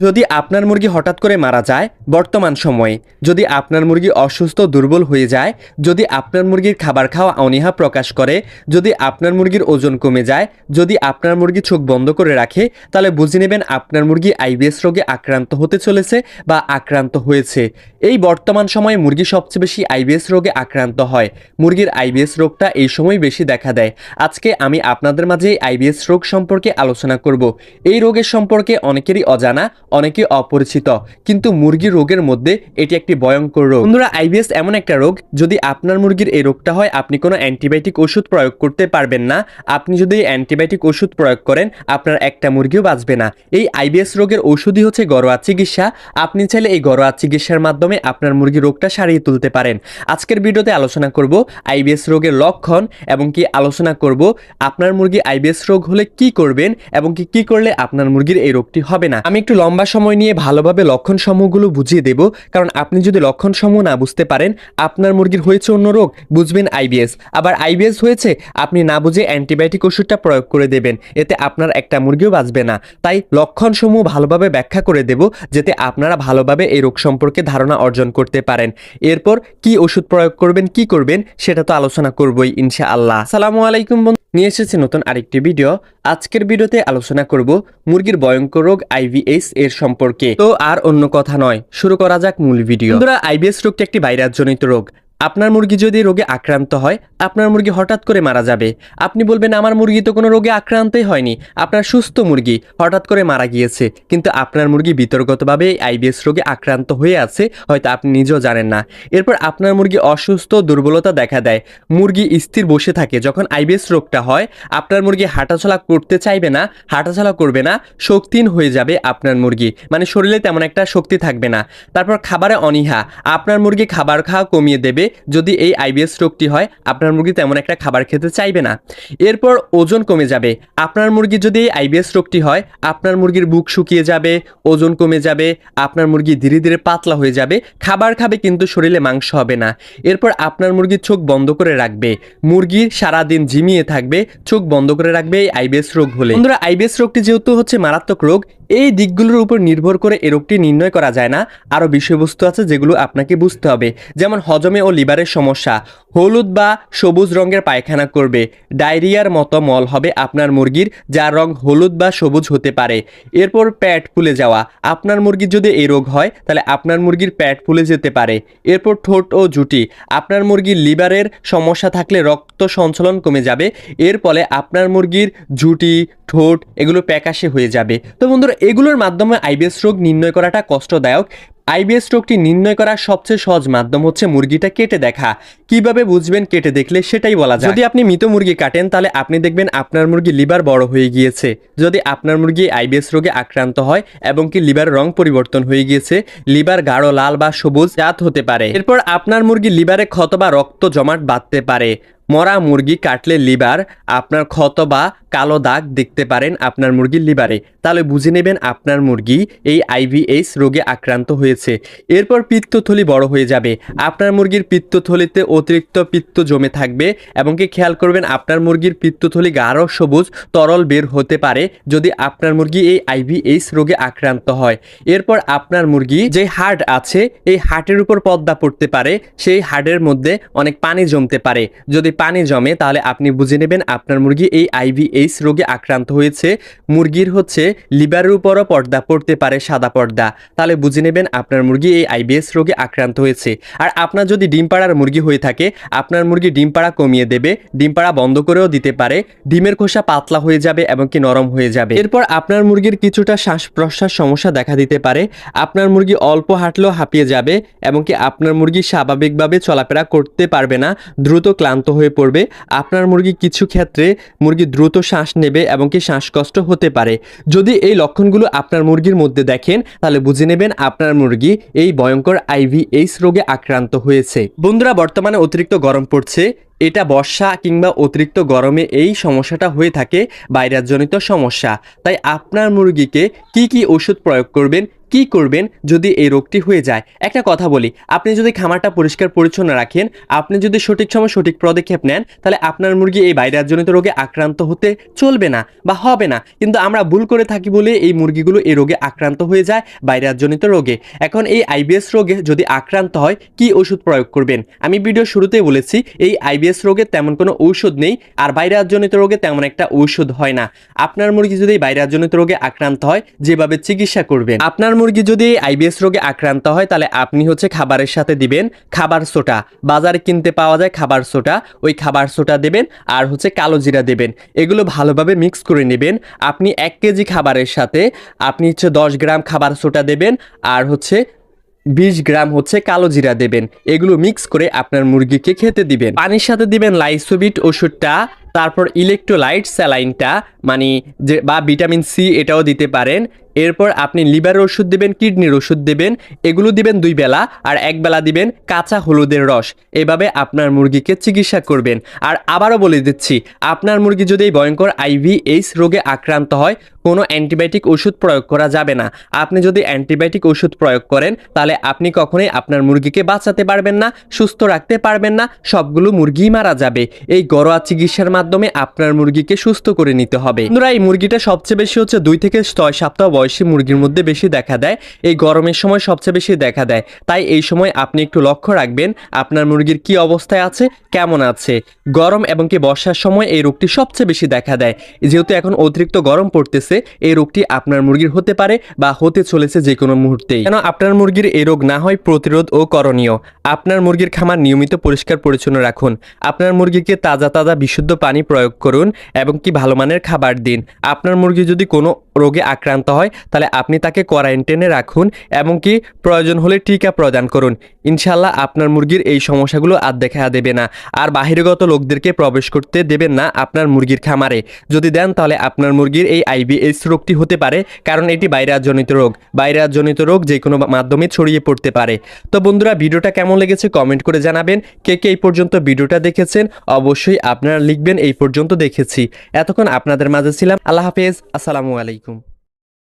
যদি আপনার মুরগি হঠাৎ করে মারা যায়, বর্তমান সময়ে। যদি আপনার মুরগি অসুস্থ, দুর্বল হয়ে যায়, যদি আপনার মুরগির খাবার খাওয়া অনীহা প্রকাশ করে, যদি আপনার মুরগির ওজন কমে যায়, যদি আপনার মুরগি চোখ বন্ধ করে রাখে, তাহলে বুঝে নেবেন আপনার মুরগি আইবিএস রোগে আক্রান্ত হতে চলেছে বা আক্রান্ত হয়েছে। এই বর্তমান সময়ে মুরগি সবচেয়ে বেশি আইবিএস রোগে আক্রান্ত হয়। মুরগির আইবিএস রোগটা এই সময় বেশি দেখা দেয়। আজকে আমি আপনাদের মাঝে আইবিএস রোগ সম্পর্কে আলোচনা করব। এই রোগের সম্পর্কে অনেকেরই অজানা অনেকে অপরিচিত, কিন্তু মুরগির রোগের মধ্যে এটি একটি ভয়ঙ্কর রোগ। বন্ধুরা, আইবিএস এমন একটা রোগ, যদি আপনার মুরগির এই রোগটা হয়, আপনি কোনো অ্যান্টিবায়োটিক ওষুধ প্রয়োগ করতে পারবেন না। আপনি যদি অ্যান্টিবায়োটিক ওষুধ প্রয়োগ করেন, আপনার একটা মুরগিও বাঁচবে না। এই আইবিএস রোগের ওষুধই হচ্ছে ঘরোয়া চিকিৎসা। আপনি চাইলে এই ঘরোয়া চিকিৎসার মাধ্যমে আপনার মুরগির রোগটা সারিয়ে তুলতে পারেন। আজকের ভিডিওতে আলোচনা করব আইবিএস রোগের লক্ষণ এবং কি আলোচনা করব আপনার মুরগি আইবিএস রোগ হলে কি করবেন এবং কি কি করলে আপনার মুরগির এই রোগটি হবে না। আমি একটু লম্বা সময় নিয়ে ভালোভাবে লক্ষণ সমূহগুলো বুঝিয়ে দেব। কারণ আপনি যদি লক্ষণ সমূহ না বুঝতে পারেন, আপনার মুরগির হয়েছে অন্য রোগ, বুঝবেন আইবিএস আবার আইবিএস হয়েছে, আপনি না বুঝে অ্যান্টিবায়োটিক ওষুধটা প্রয়োগ করে দেবেন, এতে আপনার একটা মুরগিও বাঁচবে না। তাই লক্ষণ সমূহ ভালোভাবে ব্যাখ্যা করে দেব, যাতে আপনারা ভালোভাবে এই রোগ সম্পর্কে ধারণা অর্জন করতে পারেন। এরপর কি ওষুধ প্রয়োগ করবেন, কি করবেন, সেটা তো আলোচনা করবই ইনশা আল্লাহ সালামু আলাইকুম নিয়ে এসেছে নতুন আরেকটি ভিডিও। আজকের ভিডিওতে আলোচনা করব মুরগির ভয়ঙ্কর রোগ আইভিএস এর সম্পর্কে। তো আর অন্য কথা নয়, শুরু করা যাক মূল ভিডিও। আইভিএস রোগটি একটি ভাইরাসজনিত রোগ। আপনার মুরগি যদি রোগে আক্রান্ত হয়, আপনার মুরগি হঠাৎ করে মারা যাবে। আপনি বলবেন, আমার মুরগি তো কোনো রোগে আক্রান্তই হয়নি। আপনার সুস্থ মুরগি হঠাৎ করে মারা গিয়েছে। কিন্তু আপনার মুরগি বিতর্গতভাবে এই আইবিএস রোগে আক্রান্ত হয়ে আছে, হয়তো আপনি নিজেও জানেন না। এরপর আপনার মুরগি অসুস্থ, দুর্বলতা দেখা দেয়। মুরগি স্থির বসে থাকে। যখন আইবিএস রোগটা হয়, আপনার মুরগি হাঁটাচলা করতে চাইবে না, হাঁটাচলা করবে না, শক্তিহীন হয়ে যাবে আপনার মুরগি। মানে শরীরে তেমন একটা শক্তি থাকবে না। তারপর খাবারে অনীহা। আপনার মুরগি খাবার খাওয়া কমিয়ে দেবে যদি এই আইবিএস রোগটি হয়, আপনার মুরগি তেমন একটা খাবার খেতে চাইবে না। এরপর ওজন কমে যাবে। আপনার মুরগি যদি এই আইবিএস রোগটি হয়, আপনার মুরগির বুক শুকিয়ে যাবে, ওজন কমে যাবে, আপনার মুরগি ধীরে ধীরে পাতলা হয়ে যাবে, খাবার খাবে কিন্তু শরীরে মাংস হবে না। এরপর আপনার মুরগির চোখ বন্ধ করে রাখবে। মুরগি সারাদিন ঝিমিয়ে থাকবে, চোখ বন্ধ করে রাখবে এই আইবিএস রোগ হলে। বন্ধুরা আইবিএস রোগটি যেহেতু হচ্ছে মারাত্মক রোগ, এই দিকগুলোর উপর নির্ভর করে এই রোগটি নির্ণয় করা যায় না। আরও বিষয়বস্তু আছে যেগুলো আপনাকে বুঝতে হবে। যেমন হজমে ও লিভারের সমস্যা। হলুদ বা সবুজ রঙের পায়খানা করবে। ডায়রিয়ার মতো মল হবে আপনার মুরগির, যার রং হলুদ বা সবুজ হতে পারে। এরপর প্যাট ফুলে যাওয়া। আপনার মুরগির যদি এই রোগ হয়, তাহলে আপনার মুরগির প্যাট ফুলে যেতে পারে। এরপর ঠোঁট ও জুটি। আপনার মুরগির লিভারের সমস্যা থাকলে রক্ত সঞ্চালন কমে যাবে, এর ফলে আপনার মুরগির জুটি ঠোঁট এগুলো প্যাকাশে হয়ে যাবে। তো বন্ধুরা, এগুলোর মাধ্যমে আইবিএস রোগ নির্ণয় করাটা কষ্টদায়ক। আইবিএস রোগটি নির্ণয় করার সবচেয়ে সহজ মাধ্যম হচ্ছে মুরগিটা কেটে দেখা। কীভাবে বুঝবেন কেটে দেখলে সেটাই বলা যায়। যদি আপনি মৃত মুরগি কাটেন, তাহলে আপনি দেখবেন আপনার মুরগি লিভার বড় হয়ে গিয়েছে। যদি আপনার মুরগি আইবিএস রোগে আক্রান্ত হয় এবং কি লিভার রং পরিবর্তন হয়ে গিয়েছে, লিভার গাঢ় লাল বা সবুজ জাত হতে পারে। এরপর আপনার মুরগি লিভারে ক্ষত বা রক্ত জমাট বাঁধতে পারে। মরা মুরগি কাটলে লিভার আপনার ক্ষত বা কালো দাগ দেখতে পারেন আপনার মুরগির লিভারে। তাহলে বুঝে নেবেন আপনার মুরগি এই আইভিএস রোগে আক্রান্ত হয়েছে। এরপর পিত্তথলি বড় হয়ে যাবে। আপনার মুরগির পিত্তথলিতে অতিরিক্ত পিত্ত জমে থাকবে এবং কি খেয়াল করবেন আপনার মুরগির পিত্তথলি গাঢ়, সবুজ, তরল বের হতে পারে যদি আপনার মুরগি এই আইভিএস রোগে আক্রান্ত হয়। এরপর আপনার মুরগি যে হার্ট আছে, এই হার্টের উপর পদ্মা পড়তে পারে। সেই হার্টের মধ্যে অনেক পানি জমতে পারে। যদি পানি জমে, তাহলে আপনি বুঝে নেবেন আপনার মুরগি এই আইভিএইচ রোগে আক্রান্ত হয়েছে। মুরগির হচ্ছে লিভারের উপরও পর্দা পড়তে পারে সাদা পর্দা। তাহলে বুঝে নেবেন আপনার মুরগি এই আইবিএস রোগে আক্রান্ত হয়েছে। আর আপনার যদি ডিম পাড়ার মুরগি হয়ে থাকে, আপনার মুরগি ডিম পাড়া কমিয়ে দেবে ডিম পাড়া বন্ধ করেও দিতে পারে, ডিমের খোসা পাতলা হয়ে যাবে এবং কি নরম হয়ে যাবে। এরপর আপনার মুরগির কিছুটা শ্বাস প্রশ্বাস সমস্যা দেখা দিতে পারে। আপনার মুরগি অল্প হাঁটলেও হাঁপিয়ে যাবে এবং কি আপনার মুরগি স্বাভাবিকভাবে চলাফেরা করতে পারবে না, দ্রুত ক্লান্ত হয়ে পড়বে। আপনার মুরগি কিছু ক্ষেত্রে মুরগি দ্রুত শ্বাস নেবে এবং কি শ্বাসকষ্ট হতে পারে। যদি এই লক্ষণগুলো আপনার মুরগির মধ্যে দেখেন, তাহলে বুঝে নেবেন আপনার মুরগি এই ভয়ঙ্কর আইভিএইচ রোগে আক্রান্ত হয়েছে। বন্ধুরা, বর্তমানে অতিরিক্ত গরম পড়ছে। এটা বর্ষা কিংবা অতিরিক্ত গরমে এই সমস্যাটা হয়ে থাকে, ভাইরাসজনিত সমস্যা। তাই আপনার মুরগিকে কি কি ওষুধ প্রয়োগ করবেন কি করবেন যদি এই রোগটি হয়ে যায়? একটা কথা বলি, আপনি যদি খামারটা পরিষ্কার পরিচ্ছন্ন রাখেন, আপনি যদি সঠিক সময় সঠিক পদক্ষেপ নেন, তাহলে আপনার মুরগি এই ভাইরাসজনিত রোগে আক্রান্ত হতে চলবে না বা হবে না। কিন্তু আমরা ভুল করে থাকি বলে এই মুরগিগুলো এই রোগে আক্রান্ত হয়ে যায় ভাইরাসজনিত রোগে। এখন এই আইবিএস রোগে যদি আক্রান্ত হয়, কি ওষুধ প্রয়োগ করবেন? আমি ভিডিও শুরুতেই বলেছি, এই আইবিএস রোগে তেমন কোনো ঔষধ নেই, আর ভাইরাসজনিত রোগে তেমন একটা ঔষধ হয় না। আপনার মুরগি যদি ভাইরাসজনিত রোগে আক্রান্ত হয়, যেভাবে চিকিৎসা করবেন। আপনার মুরগি যদি আইবিএস রোগে আক্রান্ত হয়, তাহলে আপনি হচ্ছে খাবারের সাথে দিবেন খাবার সোটা বাজারে কিনতে পাওয়া যায় খাবার সোটা ওই খাবার সোটা দেবেন আর হচ্ছে কালো জিরা দেবেন। এগুলো ভালোভাবে মিক্স করে নেবেন। আপনি এক কেজি খাবারের সাথে আপনি হচ্ছে দশ গ্রাম খাবার সোটা দেবেন আর হচ্ছে বিশ গ্রাম হচ্ছে কালো জিরা দেবেন। এগুলো মিক্স করে আপনার মুরগিকে খেতে দিবেন। পানির সাথে দিবেন লাইসোবিট ওষুধটা তারপর ইলেকট্রোলাইট স্যালাইনটা মানে যে, বা ভিটামিন সি এটাও দিতে পারেন। এরপর আপনি লিভারের ওষুধ দেবেন কিডনির ওষুধ দেবেন, এগুলো দিবেন দুই বেলা, আর এক বেলা দিবেন কাঁচা হলুদের রস। এভাবে আপনার মুরগিকে চিকিৎসা করবেন। আর আবারও বলে দিচ্ছি, আপনার মুরগি যদি এই ভয়ঙ্কর আইভিএইচ রোগে আক্রান্ত হয়, কোনো অ্যান্টিবায়োটিক ওষুধ প্রয়োগ করা যাবে না। আপনি যদি অ্যান্টিবায়োটিক ওষুধ প্রয়োগ করেন, তাহলে আপনি কখনোই আপনার মুরগিকে বাঁচাতে পারবেন না, সুস্থ রাখতে পারবেন না, সবগুলো মুরগিই মারা যাবে। এই ঘরোয়া চিকিৎসার মাধ্যমে আপনার মুরগিকে সুস্থ করে নিতে হবে। বন্ধুরা, এই মুরগিটা সবচেয়ে বেশি হচ্ছে দুই থেকে ছয় সপ্তাহ বয়সী মুরগির মধ্যে বেশি দেখা দেয়। এই গরমের সময় সবচেয়ে বেশি দেখা দেয়। তাই এই সময় আপনি একটু লক্ষ্য রাখবেন, আপনার মুরগির কি অবস্থায় আছে, কেমন আছে। গরম এবং কি বর্ষার সময় এই রোগটি সবচেয়ে বেশি দেখা দেয়। যেহেতু এখন অতিরিক্ত গরম পড়তেছে, এই রোগটি আপনার মুরগির হতে পারে বা হতে চলেছে যে কোনো মুহূর্তেই। কেন আপনার মুরগির এই রোগ না হয় প্রতিরোধ ও করণীয়? আপনার মুরগির খামার নিয়মিত পরিষ্কার পরিচ্ছন্ন রাখুন। আপনার মুরগিকে তাজা তাজা বিশুদ্ধ পানি প্রয়োগ করুন এবং কি ভালো মানের খাবার দিন। আপনার মুরগি যদি কোনো রোগে আক্রান্ত হয়, তাহলে আপনি তাকে কোয়ারেন্টাইনে রাখুন এবং কি প্রয়োজন হলে টিকা প্রদান করুন। ইনশাল্লাহ আপনার মুরগির এই সমস্যাগুলো আর দেখা দেবে না। আর বাহিরগত লোকদেরকে প্রবেশ করতে দেবেন না আপনার মুরগির খামারে। যদি দেন, তাহলে আপনার মুরগির এই আইবিএস রোগটি হতে পারে, কারণ এটি ভাইরাসজনিত রোগ। ভাইরাসজনিত রোগ যে কোনো মাধ্যমে ছড়িয়ে পড়তে পারে। তো বন্ধুরা, ভিডিওটা কেমন লেগেছে কমেন্ট করে জানাবেন। কে কে এই পর্যন্ত ভিডিওটা দেখেছেন, অবশ্যই আপনারা লিখবেন এই পর্যন্ত দেখেছি। এতক্ষণ আপনাদের মাঝে ছিলাম। আল্লাহ হাফেজ। আসসালামু আলাইকুম।